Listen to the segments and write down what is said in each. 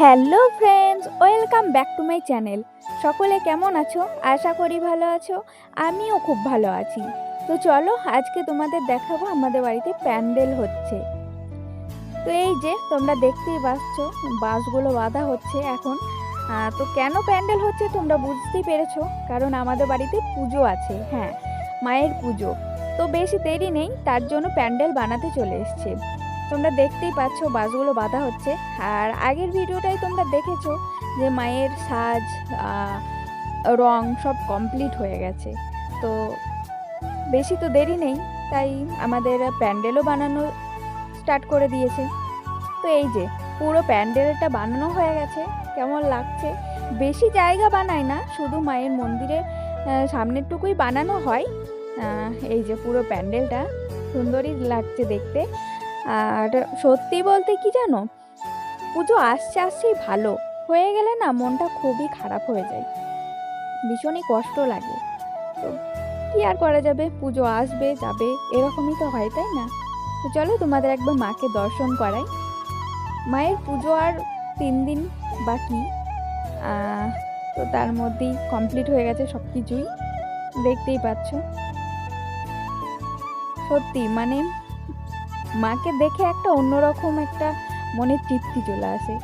Hello friends, welcome back to my channel. সকলে কেমন আছো? আশা করি ভালো আছো। আমিও খুব ভালো আছি। তো চলো, আজকে তোমাদের দেখাবো আমাদের বাড়িতে প্যান্ডেল হচ্ছে। তো এই যে, তোমরা দেখতেই পাচ্ছ বাসগুলো বাঁধা হচ্ছে এখন। তো কেন প্যান্ডেল হচ্ছে তোমরা বুঝতেই পেরেছ? কারণ আমাদের বাড়িতে পুজো আছে হ্যাঁ মায়ের পুজো। তো বেশি দেরি নেই, তার জন্য প্যান্ডেল বানাতে চলে এসছে। তোমরা দেখতেই পাচ্ছ বাসগুলো বাঁধা হচ্ছে। আর আগের ভিডিওটাই তোমরা দেখেছ যে মায়ের সাজ রং সব কমপ্লিট হয়ে গেছে। তো বেশি তো দেরি নেই, তাই আমাদের প্যান্ডেলও বানানো স্টার্ট করে দিয়েছে। তো এই যে, পুরো প্যান্ডেলটা বানানো হয়ে গেছে, কেমন লাগছে? বেশি জায়গা বানায় না, শুধু মায়ের মন্দিরের সামনেরটুকুই বানানো হয়। এই যে পুরো প্যান্ডেলটা, সুন্দরই লাগছে দেখতে। আর সত্যি বলতে কি জানো? পুজো আসছে আসছেই ভালো। হয়ে গেলে না মনটা খুবই খারাপ হয়ে যায়। ভীষণই কষ্ট লাগে। তো কি আর করা যাবে? পুজো আসবে, যাবে, এরকমই তো হয়, তাই না? তো চলো তোমাদের একবার মাকে দর্শন করাই। মায়ের পুজো আর তিন দিন বাকি। তো তার মধ্যেই কমপ্লিট হয়ে গেছে সব কিছুই দেখতেই পাচ্ছ। সত্যি মানে মাকে দেখে একটা অন্যরকম একটা মনের তৃপ্তি চলে আসে।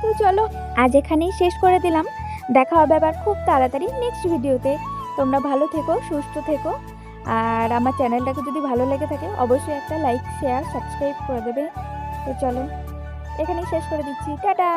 তো চলো, আজ এখানেই শেষ করে দিলাম। দেখা হবে আবার খুব তাড়াতাড়ি নেক্সট ভিডিওতে তোমরা ভালো থেকো, সুস্থ থেকো। আর আমার চ্যানেলটাকে যদি ভালো লেগে থাকে, অবশ্যই একটা লাইক শেয়ার সাবস্ক্রাইব করে দেবে। তো চলো, এখানেই শেষ করে দিচ্ছি। টাটা!